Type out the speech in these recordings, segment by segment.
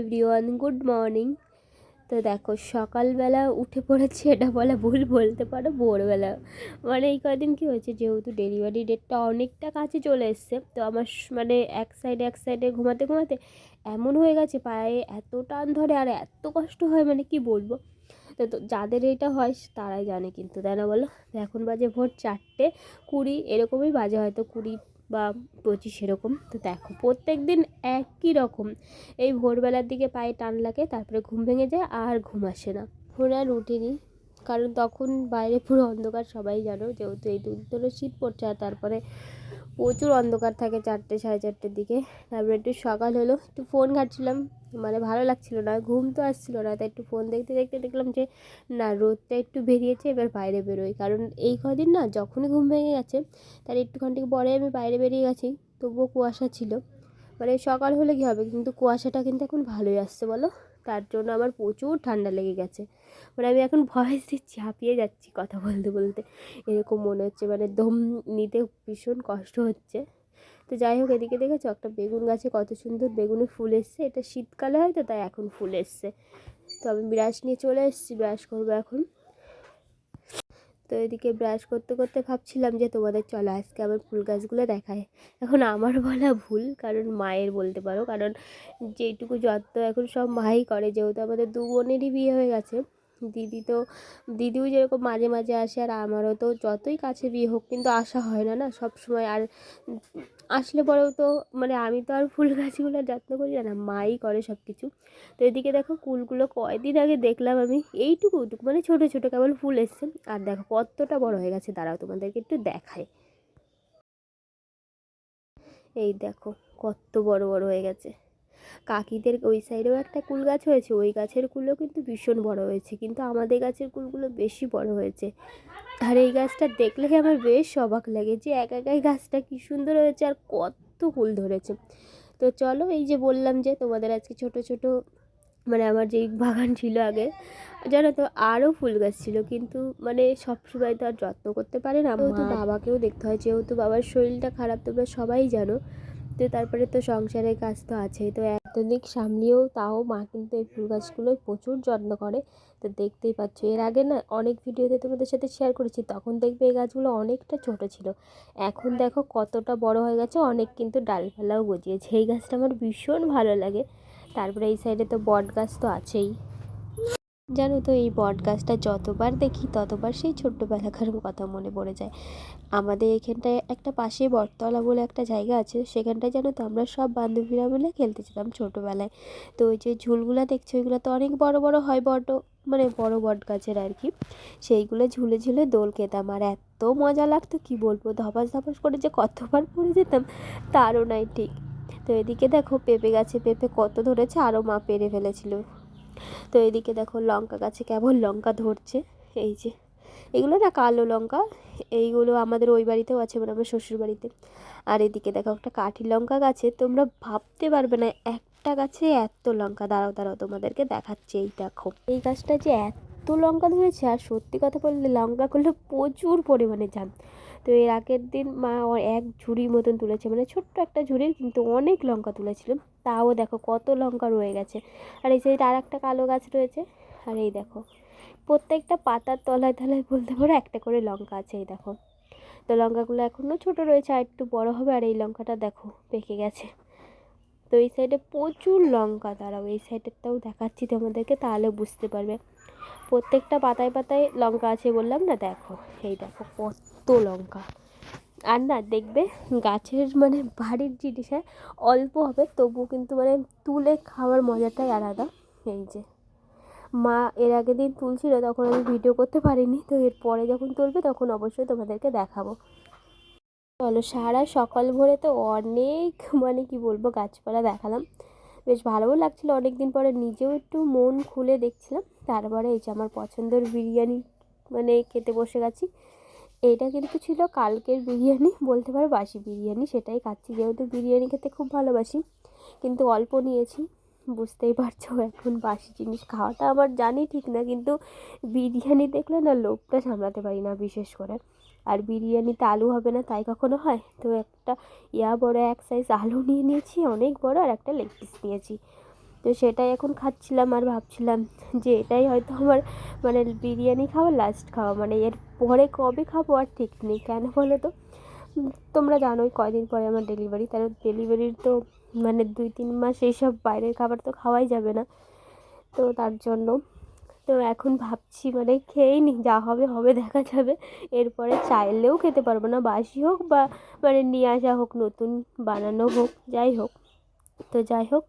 Everyone good morning তো দেখো, সকালবেলা উঠে পড়েছি, এটা বলা ভুল বলতে পারো, ভোরবেলা। মানে এই কদিন কী হয়েছে, যেহেতু ডেলিভারি ডেটটা অনেকটা কাছে চলে এসছে, তো আমার মানে এক সাইডে এক সাইডে ঘুমাতে ঘুমাতে এমন হয়ে গেছে, পায়ে এত টান ধরে আর এত কষ্ট হয় মানে কি বলব? তো যাদের এটা হয়, তারাই জানে কিন্তু, তাই না বলো? এখন বাজে ভোর চারটে কুড়ি, এরকমই বাজে হয়তো কুড়ি বা পঁচিশ এরকম তো দেখো, প্রত্যেক দিন একই রকম। এই ভোরবেলার দিকে পায়ে টান লাগে, তারপরে ঘুম ভেঙে যায় আর ঘুম আসে না। ফোন আর উঠিনি, কারণ তখন বাইরে পুরো অন্ধকার, সবাই জানো, যেহেতু এই দুদিন ধরে শীত পড়ছে আর তারপরে প্রচুর অন্ধকার থাকে চারটে, সাড়ে চারটের দিকে। তারপরে একটু সকাল হলো, একটু ফোন ঘাটছিলাম মানে ভালো লাগছিল না, ঘুম তো আসছিল না, তাই একটু ফোন দেখতে দেখতে দেখলাম যে, না, রোদটা একটু বেরিয়েছে, এবার বাইরে বেরোই। কারণ এই কদিন না, যখনই ঘুম ভেঙে গেছে, তার একটুখানি পরে আমি বাইরে বেরিয়ে গেছি, তবুও কুয়াশা ছিল। মানে সকাল হলে কী হবে? কিন্তু কুয়াশাটা কিন্তু এখন ভালোই আসছে, বলো? তার জন্য আমার প্রচুর ঠান্ডা লেগে গেছে। মানে আমি এখন ভয়েস দিচ্ছি, হাঁপিয়ে যাচ্ছি কথা বলতে বলতে। এরকম মনে হচ্ছে মানে দম নিতে ভীষণ কষ্ট হচ্ছে। তো যাই হোক, এদিকে দেখেছ, একটা বেগুন গাছে কত সুন্দর বেগুনে ফুল এসছে। এটা শীতকালে হয় তো, তাই এখন ফুল এসছে। তো আমি ব্রাশ নিয়ে চলে এসেছি, ব্রাশ করব এখন। তো এদিকে ব্রাশ করতে করতে ভাবছিলাম যে তোমাদের চলো আজকে আমার ফুল গাছগুলো দেখায় এখন আমার বলা ভুল, কারণ মায়ের বলতে পারো। কারণ যেটুকু যত্ন এখন সব মাই করে, যেহেতু আমাদের দু বোনেরই বিয়ে হয়ে গেছে। দিদি তো, দিদিও যেরকম মাঝে মাঝে আসে আর আমারও তো যতই কাছে বিয়ে হোক কিন্তু আসা হয় না না? সব সময় আর আসলে পরেও তো মানে আমি তো আর ফুল গাছগুলোর যত্ন করি না না? মাই করে সব কিছু তো এদিকে দেখো ফুলগুলো কয়দিন আগে দেখলাম আমি, এইটুকু মানে ছোটো ছোটো কেবল ফুল এসছে। আর দেখো কতটা বড় হয়ে গেছে, দাঁড়াও তোমাদেরকে একটু দেখায় এই দেখো কত বড় বড় হয়ে গেছে। কাকিদের ওই সাইডেও একটা কুল গাছ হয়েছে ওই গাছের কুলও কিন্তু ভীষণ বড় হয়েছে কিন্তু আমাদের গাছের কুলগুলো বেশি বড় হয়েছে। আর এই গাছটা দেখলে আমার বেশ অবাক লাগে যে এক একাই গাছটা কী সুন্দর হয়েছে আর কত ফুল ধরেছে। তো চলো এই যে বললাম যে তোমাদের আজকে ছোট ছোট মানে আমার যেই বাগান ছিল আগে জানো তো আরও ফুল গাছ ছিল কিন্তু মানে সব সময় তো আর যত্ন করতে পারে না। তো বাবাকেও দেখতে হয় যেহেতু বাবার শরীরটা খারাপ তোমরা সবাই জানো। তো তারপরে তো সংসারের কাজ তো আছেই তো এতদিক সামলিয়েও তাও মা কিন্তু এই ফুল গাছগুলোয় প্রচুর যত্ন করে। তো দেখতেই পাচ্ছ, এর আগে না অনেক ভিডিওতে তোমাদের সাথে শেয়ার করেছি, তখন দেখবে এই গাছগুলো অনেকটা ছোট ছিল। এখন দেখো কতটা বড় হয়ে গেছে, অনেক কিন্তু ডালপালাও গজিয়েছে। এই গাছটা আমার ভীষণ ভালো লাগে। তারপরে এই সাইডে তো বট গাছ তো আছেই। জানো তো, এই বট গাছটা যতবার দেখি, ততবার সেই ছোট্টবেলাকার কথা মনে পড়ে যায়। আমাদের এখানটায় একটা পাশে বটতলা বলে একটা জায়গা আছে, সেখানটায় জানো তো আমরা সব বান্ধবীরা মিলে খেলতে যেতাম ছোটোবেলায়। তো ওই যে ঝুলগুলো দেখছ ওইগুলো তো অনেক বড় বড় হয় বট মানে বড় বট গাছের আর কি। সেইগুলো ঝুলে ঝুলে দোল খেতাম, আর এত মজা লাগতো, কি বলব, ধপাস ধপাস করে যে কতবার পড়ে যেতাম, তারও নাই ঠিক। তো এদিকে দেখো, পেঁপে গাছে পেঁপে কত ধরেছে, আরও মা পেরে ফেলেছিল। তো এদিকে দেখো লঙ্কা গাছে কেমন লঙ্কা ধরছে, এই যে। এগুলো না কালো লঙ্কা, এইগুলো আমাদের ওই বাড়িতেও আছে মানে আমার শ্বশুর বাড়িতে। আর এদিকে দেখো একটা কাঠি লঙ্কা গাছে, তোমরা ভাবতে পারবে না, একটা গাছে এত লঙ্কা, দাঁড়াও দাঁড়াও, তোমাদেরকে দেখাচ্ছে এই দেখো। এই গাছটা যে এত লঙ্কা ধরেছে, আর সত্যি কথা বললে লঙ্কাগুলো প্রচুর পরিমাণে জাম তো এর আগের দিন মা এক ঝুড়ির মতন তুলেছে মানে ছোট্ট একটা ঝুড়ির কিন্তু অনেক লঙ্কা তুলেছিল। তাও দেখো কত লঙ্কা রয়ে গেছে। আর এই সাইডে আর একটা কালো গাছ রয়েছে, আর এই দেখো, প্রত্যেকটা পাতার তলায় তলায় বলতে পারো একটা করে লঙ্কা আছে, এই দেখো। তো লঙ্কাগুলো এখনও ছোট রয়েছে, আর একটু বড় হবে, আর এই লঙ্কাটা দেখো পেকে গেছে। তো এই সাইডে প্রচুর লঙ্কা, দাঁড়াও, এই সাইডেরটাও দেখাচ্ছি তোমাদেরকে, তাহলে বুঝতে পারবে। প্রত্যেকটা পাতায় পাতায় লঙ্কা আছে বললাম না, দেখো, এই দেখো কত লঙ্কা। আর না, দেখবে গাছের মানে বাড়ির জিনিস হ্যাঁ অল্প হবে, তবুও কিন্তু মানে তুলে খাওয়ার মজাটাই আলাদা। এই যে, মা এর আগের দিন তুলছিল, তখন আমি ভিডিও করতে পারিনি, তো এর পরে যখন তুলবে তখন অবশ্যই তোমাদেরকে দেখাবো। চলো, সারা সকাল ভোরে তো অনেক মানে কি বলব, গাছপালা দেখালাম। বেশ ভালোও লাগছিল অনেক দিন পরে নিজেও একটু মন খুলে দেখছিলাম। তারপরে এই যে, আমার পছন্দের বিরিয়ানি মানে খেতে বসে গেছি। এইটা কিন্তু ছিল কালকের বিরিয়ানি, বলতে পারো বাসি বিরিয়ানি, সেটাই খাচ্ছি। যেহেতু বিরিয়ানি খেতে খুব ভালোবাসি, কিন্তু অল্প নিয়েছি, বুঝতেই পারছ এখন বাসি জিনিস খাওয়াটা আমার জানি ঠিক না, কিন্তু বিরিয়ানি দেখলে না লোভটা সামলাতে পারি না বিশেষ করে। আর বিরিয়ানিতে আলু হবে না, তাই কখনো হয়? তো একটা ইয়া বড় এক সাইজ আলু নিয়ে নিয়েছি, অনেক বড়, আর একটা লেগ পিস নিয়েছি। তো সেটাই এখন খাচ্ছিলাম আর ভাবছিলাম যে এটাই হয়তো আমার মানে বিরিয়ানি খাওয়া লাস্ট খাওয়া। মানে এর পরে কবে খাব আর ঠিক নেই। কেন বলো তো? তোমরা জানোই কয়দিন পরে আমার ডেলিভারি তার ডেলিভারির তো মানে দুই তিন মাস এইসব বাইরের খাবার তো খাওয়াই যাবে না। তো তার জন্য তো এখন ভাবছি মানে খেয়েই নি, যা হবে হবে দেখা যাবে। এরপরে চাইলেও খেতে পারব না। বাসি হোক বা মানে নিয়ে আসা হোক, নতুন বানানো হোক, যাই হোক। তো যাই হোক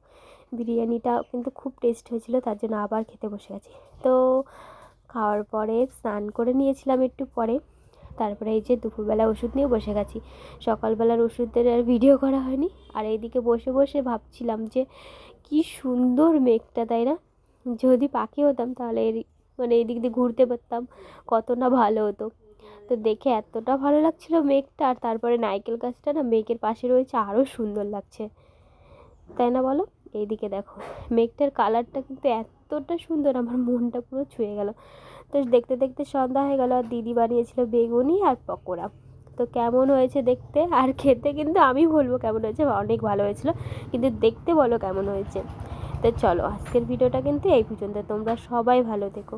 বিরিয়ানিটা কিন্তু খুব টেস্ট হয়েছিল, তার জন্য আবার খেতে বসে আছি। তো খাওয়ার পরে স্নান করে নিয়েছিলাম একটু পরে, তারপরে এই যে দুপুরবেলা ওষুধ নিয়ে বসে গেছি। সকালবেলার ওষুধের আর ভিডিও করা হয়নি। আর এইদিকে বসে বসে ভাবছিলাম যে কি সুন্দর মেঘটা, তাই না? যদি পাখি হতাম তাহলে এর মানে এদিক দিয়ে ঘুরতে পারতাম, কত না ভালো হতো। তো দেখে এতটা ভালো লাগছিল মেঘটা, আর তারপরে নারকেল গাছটা না মেঘের পাশে রয়েছে আরও সুন্দর লাগছে। তাই না বলো? এইদিকে দেখো, মেঘটার কালারটা কিন্তু এতটা সুন্দর, আমার মনটা পুরো ছুঁয়ে গেল। তো দেখতে দেখতে সন্ধ্যা হয়ে গেল, আর দিদি বানিয়েছিল বেগুনি আর পকোড়া। তো কেমন হয়েছে দেখতে? আর খেতে কিন্তু আমি বলব কেমন হয়েছে অনেক ভালো হয়েছিল, কিন্তু দেখতে বলো কেমন হয়েছে। তো চলো, আজকের ভিডিওটা কিন্তু এই পর্যন্ত, তোমরা সবাই ভালো থেকো।